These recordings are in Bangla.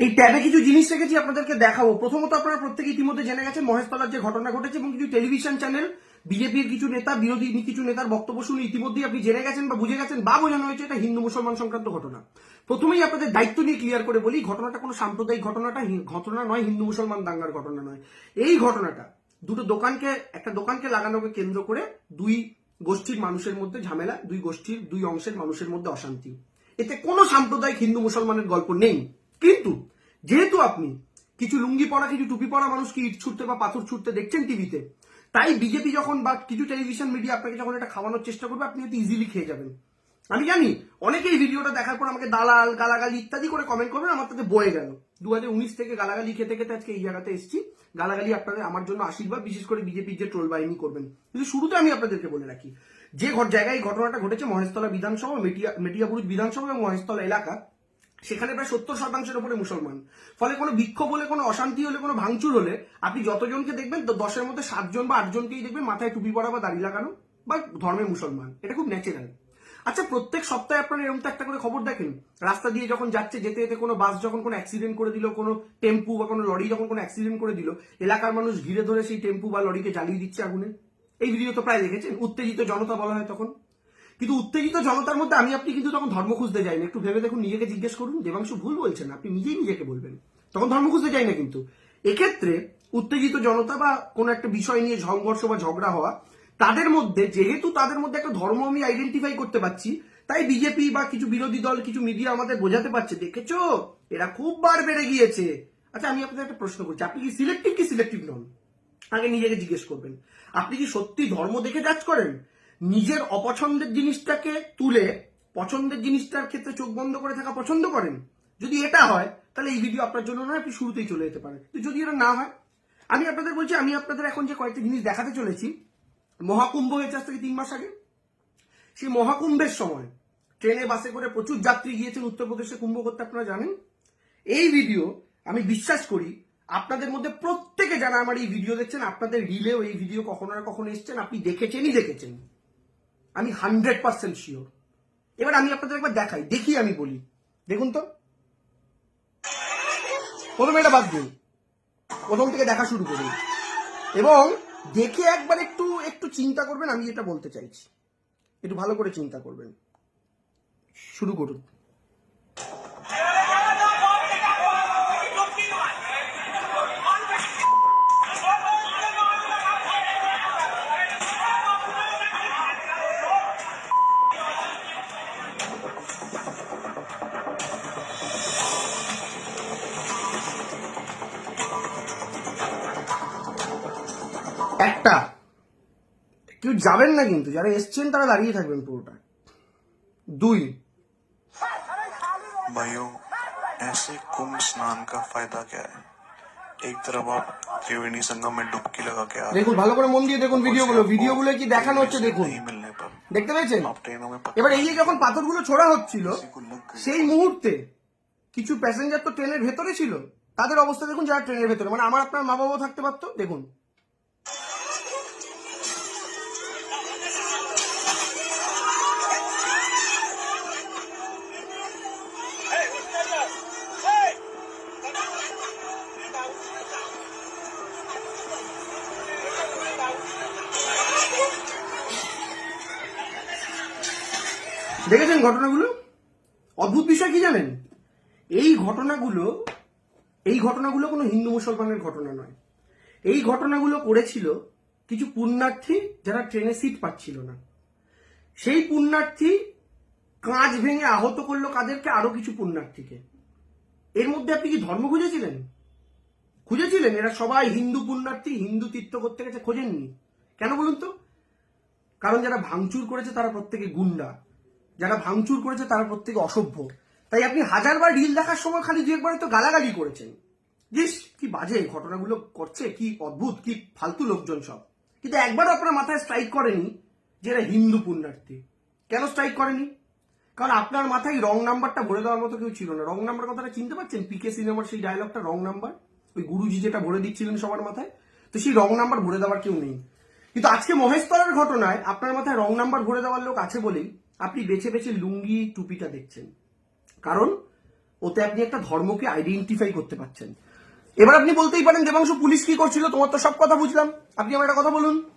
এই ট্যাবে কিছু জিনিস রেখেছি আপনাদেরকে দেখাবো। প্রথমত আপনারা প্রত্যেকে ইতিমধ্যে জেনে গেছেন মহেশতলার যে ঘটনা ঘটেছে এবং কিছু টেলিভিশন চ্যানেল, বিজেপির কিছু নেতা, বিরোধী কিছু নেতার বক্তব্য শুনে ইতিমধ্যেই আপনি জেনে গেছেন বা বুঝে গেছেন বা বোঝানো হয়েছে এটা হিন্দু মুসলমান সংক্রান্ত ঘটনা। প্রথমেই আপনাদের দায়িত্ব নিয়ে ক্লিয়ার করে বলি, ঘটনাটা কোনো সাম্প্রদায়িক ঘটনাটা ঘটনা নয়, হিন্দু মুসলমান দাঙ্গার ঘটনা নয়। এই ঘটনাটা দুটো দোকানকে, একটা দোকানকে লাগানোকে কেন্দ্র করে দুই গোষ্ঠীর মানুষের মধ্যে ঝামেলা, দুই গোষ্ঠীর, দুই অংশের মানুষের মধ্যে অশান্তি। এতে কোনো সাম্প্রদায়িক হিন্দু মুসলমানের গল্প নেই। কিন্তু যেহেতু আপনি কিছু লুঙ্গি পরা, কিছু টুপি পরা মানুষকে ইট ছুটতে বা পাথর ছুটতে দেখছেন টিভিতে, তাই বিজেপি যখন বা কিছু টেলিভিশন মিডিয়া আপনাকে যখন এটা খাওয়ানোর চেষ্টা করবে, আপনি হয়তো ইজিলি খেয়ে যাবেন। আমি জানি অনেকেই ভিডিওটা দেখার পর আমাকে দালাল, গালাগালি ইত্যাদি করে কমেন্ট করবেন, আমার তাতে বয়ে গেল। দু হাজার উনিশ থেকে গালাগালি খেতে খেতে আজকে এই জায়গাতে এসেছি। গালাগালি আপনাদের, আমার জন্য আশীর্বাদ, বিশেষ করে বিজেপির যে ট্রোল বাহিনী করবেন। কিন্তু শুরুতে আমি আপনাদেরকে বলে রাখি, যে জায়গায় এই ঘটনাটা ঘটেছে মহেশতলা বিধানসভা, মেটিয়া মেটিয়াপুরুষ বিধানসভা এবং মহেশতলা এলাকা সেখানে প্রায় সত্তর শতাংশের উপরে মুসলমান। ফলে কোনো বিক্ষোভ হলে, কোনো অশান্তি হলে, কোনো ভাঙচুর হলে আপনি যতজনকে দেখবেন দশের মধ্যে সাতজন বা আটজনকেই দেখবেন মাথায় টুপি পরা বা দাড়ি লাগানো বা ধর্মের মুসলমান। এটা খুব ন্যাচারাল আচ্ছা প্রত্যেক সপ্তাহে আপনারা এরকম তো একটা করে খবর দেখেন। রাস্তা দিয়ে যখন যাচ্ছে, যেতে যেতে কোনো বাস যখন কোনো অ্যাক্সিডেন্ট করে দিল, কোনো টেম্পু বা কোনো লরি যখন কোনো অ্যাক্সিডেন্ট করে দিল, এলাকার মানুষ ঘিরে ধরে সেই টেম্পু বা লরিকে জ্বালিয়ে দিচ্ছে আগুনে। এই ভিডিও তো প্রায় দেখেছেন? উত্তেজিত জনতা বলা হয় তখন। কিন্তু উত্তেজিত জনতার মধ্যে আমি আপনি কিন্তু তখন ধর্ম খুঁজতে যাই না একটু ভেবে দেখুন, নিজেকে জিজ্ঞেস করুন। দেবাংশু ভুল বলছেন, আপনি নিজেই নিজেকে বলবেন। তখন ধর্ম খুঁজতে যাই না কিন্তু। এক্ষেত্রে উত্তেজিত জনতা বা কোনো একটা বিষয় নিয়ে সংঘর্ষ বা ঝগড়া হওয়া, তাদের মধ্যে, যেহেতু তাদের মধ্যে একটা ধর্ম আমি আইডেন্টিফাই করতে পারছি, তাই বিজেপি বা কিছু বিরোধী দল, কিছু মিডিয়া আমাদের বোঝাতে পারছে, দেখেছ? এরা খুব বার বেড়ে গিয়েছে। আচ্ছা আমি আপনাদের একটা প্রশ্ন করছি, আপনি কি সিলেক্টিভ কি সিলেক্টিভ নন? আগে নিজেকে জিজ্ঞেস করবেন। আপনি কি সত্যি ধর্ম দেখে জাজ করেন? নিজের অপছন্দের জিনিসটাকে তুলে পছন্দের জিনিসটার ক্ষেত্রে চোখ বন্ধ করে থাকা পছন্দ করেন। যদি এটা হয়, তাহলে এই ভিডিও আপনার জন্য নয়, আপনি শুরুতেই চলে যেতে পারেন। কিন্তু যদি এটা না হয়, আমি আপনাদের বলছি, আমি আপনাদের এখন যে কয়েকটা জিনিস দেখাতে চলেছি, মহাকুম্ভ হয়েছে আজ থেকে তিন মাস আগে। সেই মহাকুম্ভের সময় ট্রেনে, বাসে করে প্রচুর যাত্রী গিয়েছেন উত্তরপ্রদেশে কুম্ভ করতে আপনারা জানেন। এই ভিডিও আমি বিশ্বাস করি, আপনাদের মধ্যে প্রত্যেকে যারা আমার এই ভিডিও দেখছেন, আপনাদের রিলেও এই ভিডিও কখনো না কখনো এসছেন, আপনি দেখেছেনই দেখেছেন। আমি হান্ড্রেড পার্সেন্ট শিওর এবার আমি আপনাদের একবার দেখাই, দেখি আমি বলি। দেখুন তো। প্রথমে এটা বাদ দিন। প্রথম থেকে দেখা শুরু করুন। এবং দেখে একবার একটু একটু চিন্তা করবেন, আমি এটা বলতে চাইছি। একটু ভালো করে চিন্তা করবেন। শুরু করুন। একটা কেউ যাবেন না কিন্তু যারা এসছেন তারা দাঁড়িয়ে থাকবেন পুরোটা দুই भाइयों ऐसे कुंभ स्नान का फायदा क्या है एक तरफ आप त्रिवेणी संगम में डुबकी लगा के आ रहे দেখুন ভালো করে মন দিয়ে দেখুন हैं, ভিডিওগুলো ऊपर से ভিডিওগুলো आपको কি দেখানো হচ্ছে सीट দেখুন नहीं मिलने पर দেখতে পেয়েছেন आप ट्रेनों में এবার पत्थर এই যে যখন পাথরগুলো ছোড়া হচ্ছিল किसी को लग गई সেই মুহূর্তে কিছু প্যাসেঞ্জার তো ট্রেনের ভেতরে ছিল তাদের অবস্থা দেখুন যারা ট্রেনের ভেতরে মানে আমার আপনার মা বাবা থাকতে পারতো দেখুন দেখেছেন ঘটনাগুলো? অদ্ভুত বিষয় কি জানেন? এই ঘটনাগুলো এই ঘটনাগুলো কোনো হিন্দু মুসলমানের ঘটনা নয়। এই ঘটনাগুলো করেছিল কিছু পুণ্যার্থী যারা ট্রেনে সিট পাচ্ছিল না। সেই পুণ্যার্থী কাঁচ ভেঙে আহত করল কাদেরকে, আরও কিছু পুণ্যার্থীকে। এর মধ্যে আপনি কি ধর্ম খুঁজেছিলেন? খুঁজেছিলেন? এরা সবাই হিন্দু পুণ্যার্থী, হিন্দু তীর্থ করতে গেছে খোঁজেননি। কেন বলুন তো? কারণ যারা ভাঙচুর করেছে তারা প্রত্যেকে গুন্ডা। যারা ভাঙচুর করেছে তারা প্রত্যেকে অসভ্য। তাই আপনি হাজারবার রিল দেখার সময় খালি দু একবার তো গালাগালি করেছেন। জিস কি বাজে ঘটনাগুলো করছে, কি অদ্ভুত, কি ফালতু লোকজন সব। কিন্তু একবারও আপনার মাথায় স্ট্রাইক করেনি যে এরা হিন্দু পুণ্যার্থী। কেন স্ট্রাইক করেনি কারণ আপনার মাথায় রং নাম্বারটা ভরে দেওয়ার মতো কেউ ছিল না। রং নাম্বার কথাটা চিনতে পারছেন? পিকে সিনেমার সেই ডায়লগটা রং নাম্বার ওই গুরুজি যেটা ভরে দিচ্ছিলেন সবার মাথায়? তো সেই রং নাম্বার ভরে দেওয়ার কেউ নেই। কিন্তু আজকে মহেশতলার ঘটনায় আপনার মাথায় রং নাম্বার ভরে দেওয়ার লোক আছে বলেই আপনি বেছে বেছে লুঙ্গি, টুপিটা দেখছেন। কারণ ওতে আপনি একটা ধর্মকে আইডেন্টিফাই করতে পারছেন। এবার আপনি বলতেই পারেন, দেবাংশু, পুলিশ কি করছিল? তোমার তো সব কথা বুঝলাম। আপনি আমার একটা কথা বলুন।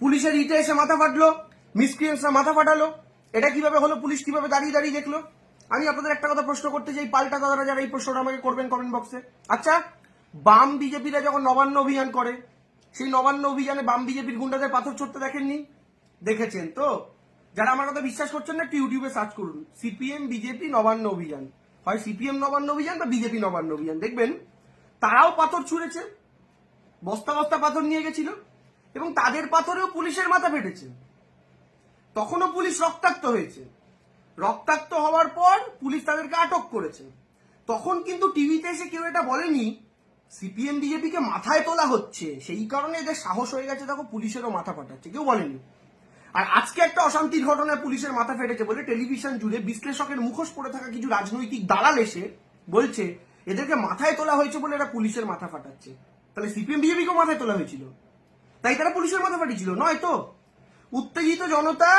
পুলিশের ইটে এসে মাথা ফাটলো মিসক্রিয়েন্সরা মাথা ফাটালো। এটা কীভাবে হলো? পুলিশ কীভাবে দাঁড়িয়ে দাঁড়িয়ে দেখল? আমি আপনাদের একটা কথা প্রশ্ন করতে চাই। পাল্টা দাদারা যারা এই প্রশ্নটা আমাকে করবেন কমেন্ট বক্সে আচ্ছা বাম বিজেপিরা যখন নবান্ন অভিযান করে, সেই নবান্ন অভিযানে বাম বিজেপির গুন্ডাদের পাথর ছড়তে দেখেননি? দেখেছেন তো? যারা আমার কথা বিশ্বাস করছেন না, একটু ইউটিউবে সার্চ করুন। সিপিএম, বিজেপি, নবান্ন অভিযান। হয় সিপিএম, নবান্ন অভিযান বা বিজেপি, নবান্ন অভিযান? দেখবেন, তারাও পাথর ছুঁড়েছে। বস্তা বস্তা পাথর নিয়ে গেছিল এবং তাদের পাথরেও পুলিশের মাথা ফেটেছে। তখনও পুলিশ রক্তাক্ত হয়েছে। রক্তাক্ত হওয়ার পর পুলিশ তাদেরকে আটক করেছে। তখন কিন্তু টিভিতে এসে কেউ এটা বলেনি, সিপিএম, বিজেপিকে মাথায় তোলা হচ্ছে। সেই কারণে এদের সাহস হয়ে গেছে, দেখো, পুলিশেরও মাথা ফাটাচ্ছে। কেউ বলেনি। আর আজকে একটা অশান্তির ঘটনায় পুলিশের মাথা ফেটেছে বলে টেলিভিশন জুড়ে বিশ্লেষকের মুখোশ পড়ে থাকা কিছু রাজনৈতিক দালাল এসে বলছে, এদেরকে মাথায় তোলা হয়েছে বলে এরা পুলিশের মাথা ফাটাচ্ছে। তাহলে সিপিএম বিজেপিকেও মাথায় তোলা হয়েছিল? তাই তারা পুলিশের মাথা ফাটিয়েছিল, নয় তো? উত্তেজিত জনতা,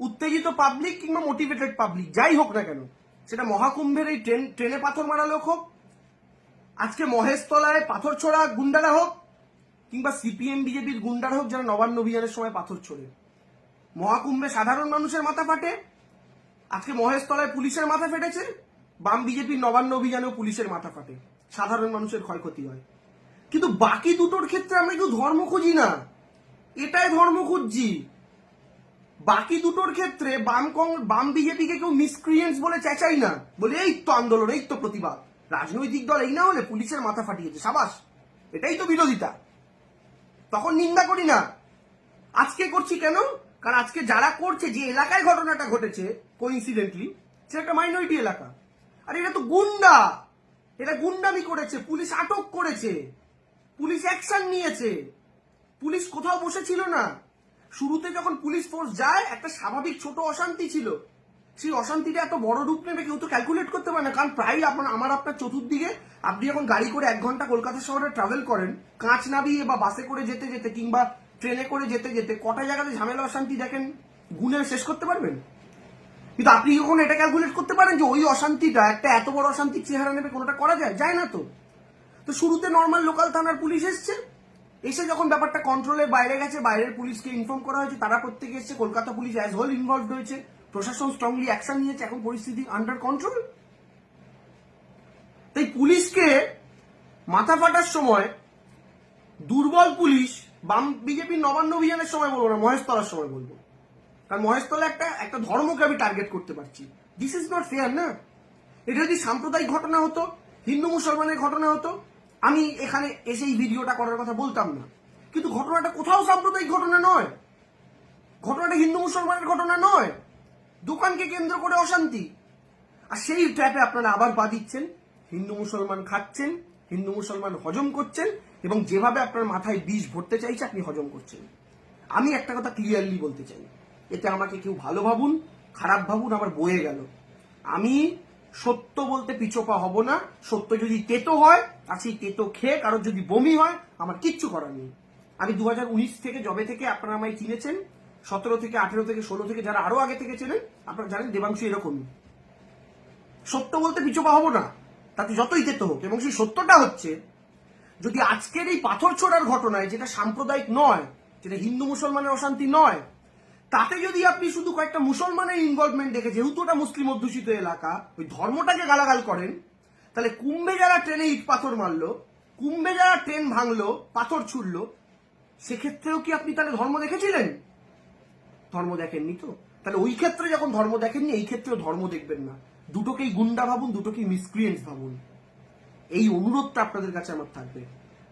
উত্তেজিত পাবলিক কিংবা মোটিভেটেড পাবলিক যাই হোক না কেন, সেটা মহাকুম্ভের এই ট্রেন, ট্রেনে পাথর মারা লোক হোক, আজকে মহেশতলায় পাথর ছোড়া গুন্ডারা হোক, কিংবা সিপিএম, বিজেপির গুন্ডারা হোক যারা নবান্ন অভিযানের সময় পাথর ছোড়ে। মহাকুম্ভে সাধারণ মানুষের মাথা ফাটে। আজকে মহেশতলায় পুলিশের মাথা ফেটেছে। বাম বিজেপির নবান্ন অভিযানেও পুলিশের মাথা ফাটে। সাধারণ মানুষের ক্ষয়ক্ষতি হয়। কিন্তু বাকি দুটোর ক্ষেত্রে আমরা কেউ ধর্ম খুঁজি না। এটাই ধর্ম খুঁজছি। বাকি দুটোর ক্ষেত্রে বাম কং, বাম বিজেপিকে কেউ মিসক্রিয়েন্স বলে চেঁচাই না। বলে, এই তো আন্দোলন, এই তো প্রতিবাদ। রাজনৈতিক দল এই না হলে পুলিশের মাথা ফাটিয়েছে। সাবাস, এটাই তো বিরোধিতা। তখন নিন্দা করি না। আজকে করছি কেন? কারণ আজকে যারা করছে, যে এলাকায় ঘটনাটা ঘটেছে কোইন্সিডেন্টলি সেটা একটা মাইনরিটি এলাকা। আর এটা তো গুন্ডা! এটা গুন্ডামি করেছে, পুলিশ আটক করেছে, পুলিশ অ্যাকশন নিয়েছে। পুলিশ কোথাও বসেছিল না। শুরুতে যখন পুলিশ ফোর্স যায়, একটা স্বাভাবিক ছোট অশান্তি ছিল। সেই অশান্তিটা এত বড় রূপ নেবে, কেউ তো ক্যালকুলেট করতে পারে না। কারণ প্রায় আপনার আমার আপনার চতুর্দিকে আপনি যখন গাড়ি করে এক ঘণ্টা কলকাতা শহরে ট্রাভেল করেন, কাঁচ নাবিয়ে বা বাসে করে যেতে যেতে কিংবা ট্রেনে করে যেতে যেতে কটা জায়গাতে ঝামেলা, অশান্তি দেখেন গুনে শেষ করতে পারবেন? কিন্তু আপনি কখন এটা ক্যালকুলেট করতে পারেন যে ওই অশান্তিটা, একটা এত বড় অশান্তির চেহারা নেবে কোনোটা করা যায়? যায় না তো। তো শুরুতে নর্মাল লোকাল থানার পুলিশ এসছে। এসে যখন ব্যাপারটা কন্ট্রোলের বাইরে গেছে, বাইরের পুলিশকে ইনফর্ম করা হয়েছে, তারা প্রত্যেকে এসছে, Kolkata police as whole involve হয়েছে, প্রশাসন স্ট্রংলি অ্যাকশন নিয়েছে, এখন পরিস্থিতি আন্ডার কন্ট্রোল তাই পুলিশকে মাথা ফাটার সময় দুর্বল পুলিশ বাম বিজেপির নবান্ন অভিযানের সময় বলব না মহেশতলার সময় বলব। কারণ মহেশতলা একটা একটা ধর্মকে আমি টার্গেট করতে পারছি। দিস ইজ নট ফেয়ার না? এটা যদি সাম্প্রদায়িক ঘটনা হতো, হিন্দু মুসলমানের ঘটনা হতো, আমি এখানে এসে এই ভিডিওটা করার কথা বলতাম না। কিন্তু ঘটনাটা কোথাও সাম্প্রদায়িক ঘটনা নয়। ঘটনাটা হিন্দু মুসলমানের ঘটনা নয়। দোকানকে কেন্দ্র করে অশান্তি। আর সেই ট্র্যাপে আপনারা আবার পা দিচ্ছেন। হিন্দু মুসলমান খাচ্ছেন, হিন্দু মুসলমান হজম করছেন এবং যেভাবে আপনার মাথায় বিষ ভরতে চাইছে, আপনি হজম করছেন। আমি একটা কথা ক্লিয়ারলি বলতে চাই। এতে আমাকে কেউ ভালো ভাবুন, খারাপ ভাবুন, আমার বয়ে গেল। আমি সত্য বলতে পিছোপা হব না, সত্য যদি তেতো হয়, আর সেই তেতো খেয়ে কারোর যদি বমি হয়, আমার কিচ্ছু করার নেই। আমি দু হাজার উনিশ থেকে জবে থেকে আপনারা আমায় চিনেছেন, সতেরো থেকে আঠেরো থেকে ষোলো থেকে যারা আরও আগে থেকে চেনেন, আপনারা জানেন দেবাংশু এরকমই। সত্য বলতে পিছোপা হব না, তাতে যতই তেতো হোক, এবং সেই সত্যটা হচ্ছে যদি আজকের এই পাথর ছোড়ার ঘটনায়, যেটা সাম্প্রদায়িক নয়, যেটা হিন্দু মুসলমানের অশান্তি নয়, তাতে যদি আপনি শুধু কয়েকটা মুসলমানের ইনভলভমেন্ট দেখে, যেহেতু ওটা মুসলিম অধ্যুষিত এলাকা, ওই ধর্মটাকে গালাগাল করেন, তাহলে কুম্ভে যারা ট্রেনে ইট পাথর মারলো, কুম্ভে যারা ট্রেন ভাঙলো, পাথর ছুড়লো, সেক্ষেত্রেও কি আপনি তাহলে ধর্ম দেখেছিলেন? ধর্ম দেখেননি তো? তাহলে ওই ক্ষেত্রে যখন ধর্ম দেখেননি, এই ক্ষেত্রেও ধর্ম দেখবেন না। দুটোকেই গুন্ডা ভাবুন, দুটোকেই মিসক্রিয়েন্স ভাবুন। এই অনুরোধটা আপনাদের কাছে আমার থাকবে।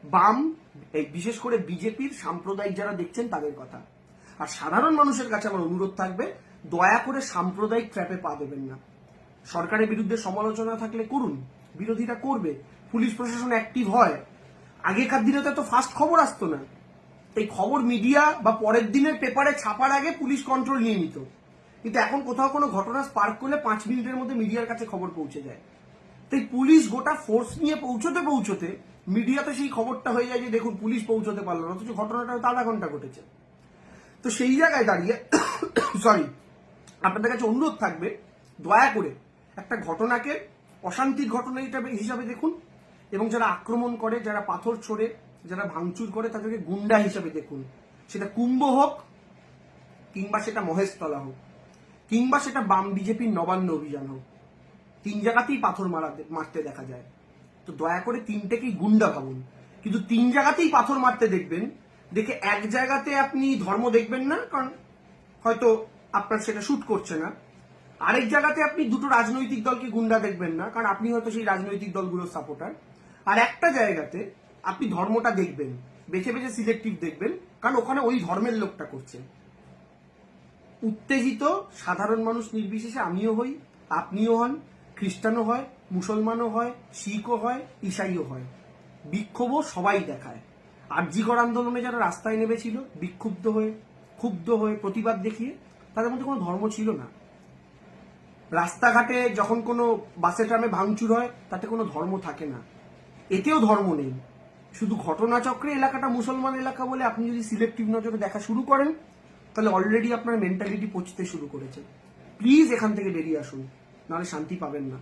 বাম, এই বিশেষ করে বিজেপির সাম্প্রদায়িক যারা দেখছেন তাদের কথা। আর সাধারণ মানুষের কাছে আমার অনুরোধ থাকবে, দয়া করে সাম্প্রদায়িক ট্র্যাপে পা দেবেন না। সরকারের বিরুদ্ধে সমালোচনা থাকলে করুন, বিরোধীরা করবে, পুলিশ প্রশাসন অ্যাক্টিভ হয়। আগেকার দিনে তো এত ফাস্ট খবর আসতো না। এই খবর মিডিয়া বা পরের দিনের পেপারে ছাপার আগে পুলিশ কন্ট্রোল নিয়ে নিত। কিন্তু এখন কোথাও কোনো ঘটনা স্পার্ক করলে পাঁচ মিনিটের মধ্যে মিডিয়ার কাছে খবর পৌঁছে যায়। তাই পুলিশ গোটা ফোর্স নিয়ে পৌঁছতে পৌঁছতে মিডিয়াতে সেই খবরটা হয়ে যায় যে দেখুন, পুলিশ পৌঁছতে পারল না। অথচ ঘটনাটা আধা ঘণ্টা ঘটেছে। তো সেই জায়গায় দাঁড়িয়ে সরি আপনাদের কাছে অনুরোধ থাকবে, দয়া করে একটা ঘটনাকে অশান্তির ঘটনা হিসাবে দেখুন এবং যারা আক্রমণ করে, যারা পাথর ছোড়ে, যারা ভাঙচুর করে, তাদেরকে গুন্ডা হিসাবে দেখুন। সেটা কুম্ভ হোক কিংবা সেটা মহেশতলা হোক, কিংবা সেটা বাম বিজেপির নবান্ন অভিযান হোক। তিন জায়গাতেই পাথর মারা মারতে দেখা যায়। তো দয়া করে তিনটেকেই গুন্ডা ভাবুন। কিন্তু তিন জায়গাতেই পাথর মারতে দেখবেন, দেখে এক জায়গাতে আপনি ধর্ম দেখবেন না, কারণ হয়তো আপনার সেটা শুট করছে না। আরেক জায়গাতে আপনি দুটো রাজনৈতিক দলকে গুন্ডা দেখবেন না, কারণ আপনি হয়তো সেই রাজনৈতিক দলগুলোর সাপোর্টার আর একটা জায়গাতে আপনি ধর্মটা দেখবেন, বেছে বেছে সিলেক্টিভ দেখবেন, কারণ ওখানে ওই ধর্মের লোকটা করছে। উত্তেজিত, সাধারণ মানুষ নির্বিশেষে আমিও হই, আপনিও হন খ্রিস্টানও হয়, মুসলমানও হয়, শিখও হয়, ইসাইও হয়। বিক্ষোভও সবাই দেখায়। আর্যিকর আন্দোলনে যারা রাস্তায় নেমেছিল, বিক্ষুব্ধ হয়ে, ক্ষুব্ধ হয়ে প্রতিবাদ দেখিয়ে, তাদের মধ্যে কোনো ধর্ম ছিল না। রাস্তাঘাটে যখন কোনো বাসে ট্রামে ভাঙচুর হয়, তাতে কোনো ধর্ম থাকে না। এতেও ধর্ম নেই। শুধু ঘটনাচক্রে এলাকাটা মুসলমান এলাকা বলে আপনি যদি সিলেক্টিভ নজরে দেখা শুরু করেন, তাহলে অলরেডি আপনার মেন্টালিটি পচতে শুরু করেছে। প্লিজ এখান থেকে বেরিয়ে আসুন। নাহলে শান্তি পাবেন না।